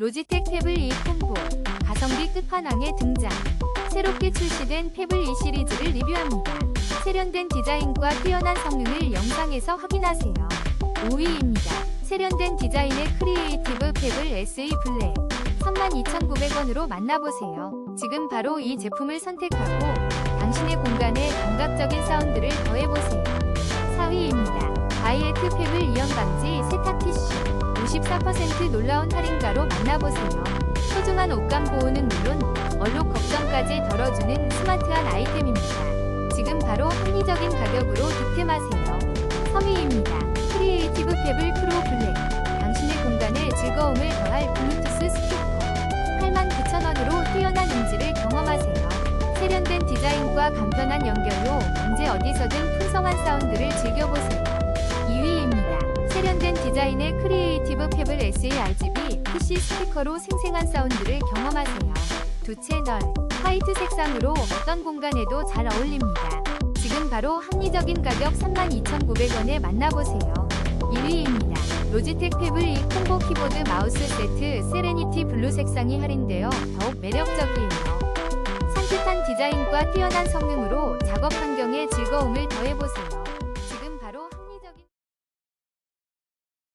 로지텍 태블 E 콤보 가성비 끝판왕의 등장 새롭게 출시된 태블 E 시리즈를 리뷰합니다. 세련된 디자인과 뛰어난 성능을 영상에서 확인하세요. 5위입니다. 세련된 디자인의 크리에이티브 패블 SE 블랙 32,900원으로 만나보세요. 지금 바로 이 제품을 선택하고 당신의 공간에 감각적인 사운드를 더해보세요. 4위입니다. 바이에트 패블 이연 방지 세탁기 24% 놀라운 할인가로 만나보세요. 소중한 옷감 보호는 물론 얼룩 걱정까지 덜어주는 스마트한 아이템입니다. 지금 바로 합리적인 가격으로 득템하세요. 3위입니다. 크리에이티브 패블 프로 블랙 당신의 공간에 즐거움을 더할 블루투스 스피커 89,000원으로 뛰어난 음질을 경험하세요. 세련된 디자인과 간편한 연결로 언제 어디서든 풍성한 사운드를 즐겨보세요. 2위입니다. 세련된 디자인의 크리에이티브 펩을 SE RGB PC 스피커로 생생한 사운드를 경험하세요. 두 채널, 화이트 색상으로 어떤 공간에도 잘 어울립니다. 지금 바로 합리적인 가격 32,900원에 만나보세요. 1위입니다. 로지텍 탭을 이 콤보 키보드 마우스 세트 세레니티 블루 색상이 할인되어 더욱 매력적이에요. 산뜻한 디자인과 뛰어난 성능으로 작업 환경